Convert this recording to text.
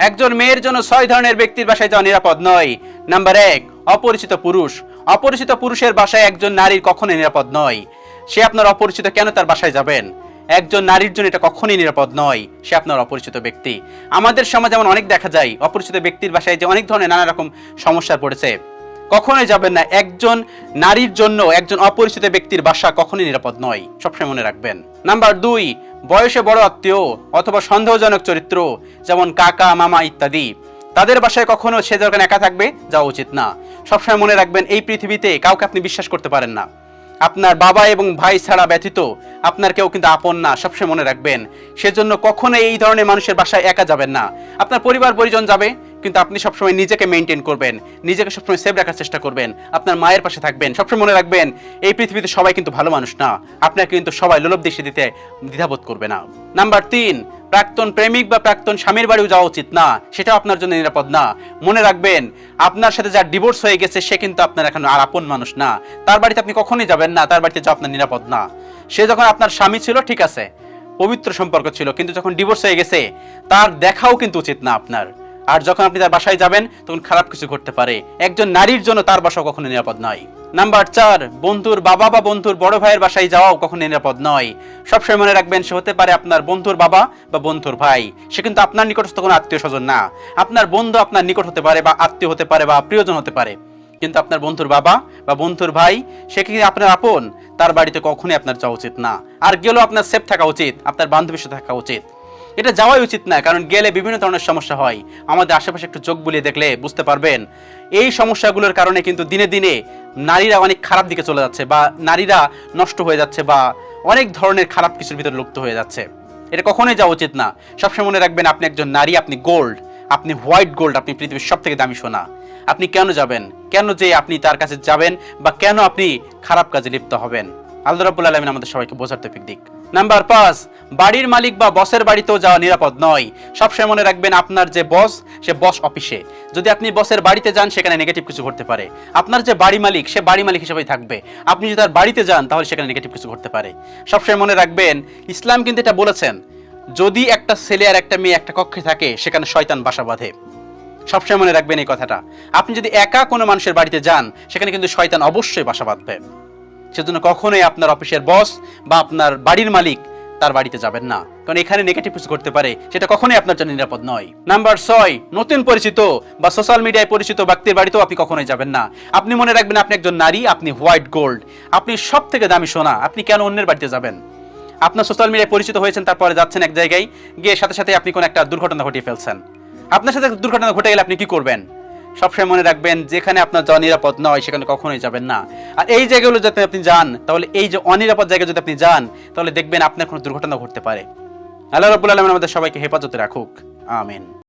একজন মেয়ের জন্য ছয় ধরনের ব্যক্তির বাসায় যাওয়া নিরাপদ নয়। নাম্বার এক, অপরিচিত পুরুষ। অপরিচিত পুরুষের বাসায় একজন নারীর কখনোই নিরাপদ নয়। সে আপনার অপরিচিত কেন তার বাসায় যাবেন? একজন নারীর জন্য এটা কখনোই নিরাপদ নয়। সে আপনার অপরিচিত ব্যক্তি। আমাদের সমাজে এমন অনেক দেখা যায়, অপরিচিত ব্যক্তির বাসায় যে অনেক ধরনের নানা রকম সমস্যা পড়েছে। কখনোই যাবেন না। একজন নারীর জন্য একজন অপরিচিত ব্যক্তির বাসা কখনোই নিরাপদ নয়। সবসময় মনে রাখবেন। নাম্বার দুই, বয়সে বড় আত্মীয় অথবা সন্দেহজনক চরিত্র, যেমন কাকা, মামা ইত্যাদি। তাদের বাসায় কখনো সে যখন একা থাকবে যাওয়া উচিত না। সবসময় মনে রাখবেন, এই পৃথিবীতে কাউকে আপনি বিশ্বাস করতে পারেন না। আপনার বাবা এবং ভাই ছাড়া ব্যতীত আপনার কেউ কিন্তু আপন না। সবসময় মনে রাখবেন, সেজন্য কখনো এই ধরনের মানুষের বাসায় একা যাবেন না। আপনার পরিবার, পরিজন যাবে কিন্তু আপনি সবসময় নিজেকে মেনটেন করবেন। নিজেকে সবসময় সেভ রাখার চেষ্টা করবেন। আপনার মায়ের পাশে থাকবেন। সবসময় মনে রাখবেন, এই পৃথিবীতে সবাই কিন্তু ভালো মানুষ না। আপনাকে কিন্তু সবাই লোলভ দৃষ্টি দিতে দ্বিধাবোধ করবে না। নাম্বার তিন, প্রাক্তন প্রেমিক বা প্রাক্তন স্বামীর বাড়িও যাওয়া উচিত না। সেটাও আপনার জন্য নিরাপদ না। মনে রাখবেন, আপনার সাথে যার ডিভোর্স হয়ে গেছে, সে কিন্তু আপনার এখন আর আপন মানুষ না। তার বাড়িতে আপনি কখনোই যাবেন না। তার বাড়িতে যাওয়া আপনার নিরাপদ না। সে যখন আপনার স্বামী ছিল, ঠিক আছে, পবিত্র সম্পর্ক ছিল, কিন্তু যখন ডিভোর্স হয়ে গেছে, তার দেখাও কিন্তু উচিত না আপনার। আর যখন আপনি তার বাসায় যাবেন, তখন খারাপ কিছু ঘটতে পারে। একজন নারীর জন্য তার বাসা কখনো নিরাপদ নয়। নাম্বার চার, বন্ধুর বাবা বা বন্ধুর বড় ভাইয়ের বাসায় যাওয়াও কখনো নিরাপদ নয়। সবসময় মনে রাখবেন, সে হতে পারে আপনার বন্ধুর বাবা বা বন্ধুর ভাই। সে কিন্তু আপনার নিকটস্থ কোনো আত্মীয় স্বজন না। আপনার বন্ধু আপনার নিকট হতে পারে বা আত্মীয় হতে পারে বা প্রিয়জন হতে পারে। কিন্তু আপনার বন্ধুর বাবা বা বন্ধুর ভাই, সে কি আপনার আপন? তার বাড়িতে কখনোই আপনার যাওয়া উচিত না। আর গেলেও আপনার সেফ থাকা উচিত, আপনার বান্ধবীর সাথে থাকা উচিত। এটা যাওয়াই উচিত না, কারণ গেলে বিভিন্ন ধরনের সমস্যা হয়। আমাদের আশেপাশে একটু চোখ বুলিয়ে দেখলে বুঝতে পারবেন। এই সমস্যাগুলোর কারণে কিন্তু দিনে দিনে নারীরা অনেক খারাপ দিকে চলে যাচ্ছে বা নারীরা নষ্ট হয়ে যাচ্ছে বা অনেক ধরনের খারাপ কিছুর ভিতরে লুপ্ত হয়ে যাচ্ছে। এটা কখনোই যাওয়া উচিত না। সবসময় মনে রাখবেন, আপনি একজন নারী, আপনি গোল্ড। আপনি হোয়াইট গোল্ড, আপনি পৃথিবীর সব থেকে দামি সোনা। আপনি কেন যাবেন? কেন যে আপনি তার কাছে যাবেন বা কেন আপনি খারাপ কাজে লিপ্ত হবেন? আল্লাহ রাব্বুল আলামিন আমাদের সবাইকে বোঝার তৌফিক দিক। নাম্বার পাঁচ, বাড়ির মালিক বা বসের বাড়িতেও যাওয়া নিরাপদ নয়। সবসময় মনে রাখবেন আপনার যে বস সে বস অফিসে যদি আপনি বসের বাড়িতে যান, সেখানে নেগেটিভ কিছু ঘটতে পারে। আপনার যে বাড়ি মালিক, সে বাড়ি মালিক হিসেবেই থাকবে। আপনি যদি তার বাড়িতে যান, তাহলে সেখানে নেগেটিভ কিছু ঘটতে পারে। সবসময় মনে রাখবেন, ইসলাম কিন্তু এটা বলেছেন, যদি একটা ছেলে আর একটা মেয়ে একটা কক্ষে থাকে, সেখানে শয়তান বাসা বাঁধে। সবসময় মনে রাখবেন এই কথাটা। আপনি যদি একা কোনো মানুষের বাড়িতে যান, সেখানে কিন্তু শয়তান অবশ্যই বাসা বাঁধবে। সেজন্য কখনোই আপনার অফিসের বস বা আপনার বাড়ির মালিক তার বাড়িতে যাবেন না। কারণ এখানে নেগেটিভ কিছু করতে পারে, সেটা কখনোই আপনার জন্য নিরাপদ নয়। নাম্বার ছয়, নতুন পরিচিত বা সোশ্যাল মিডিয়ায় পরিচিত ব্যক্তির বাড়িতেও আপনি কখনোই যাবেন না। আপনি মনে রাখবেন আপনি একজন নারী, আপনি হোয়াইট গোল্ড আপনি সব থেকে দামি সোনা, আপনি কেন অন্যের বাড়িতে যাবেন? আপনার সোশ্যাল মিডিয়ায় পরিচিত হয়েছেন, তারপরে যাচ্ছেন এক জায়গায়, গিয়ে সাথে সাথে আপনি কোনো একটা দুর্ঘটনা ঘটিয়ে ফেলছেন। আপনার সাথে দুর্ঘটনা ঘটে গেলে আপনি কি করবেন? সবসময় মনে রাখবেন, যেখানে আপনার যাওয়া নিরাপদ নয়, সেখানে কখনোই যাবেন না। আর এই জায়গাগুলো যাতে আপনি যান, তাহলে এই যে অনিরাপদ জায়গায় যদি আপনি যান, তাহলে দেখবেন আপনার কোনো দুর্ঘটনা ঘটতে পারে। আল্লাহ রবুল্লা আলম আমাদের সবাইকে হেফাজতে রাখুক। আমিন।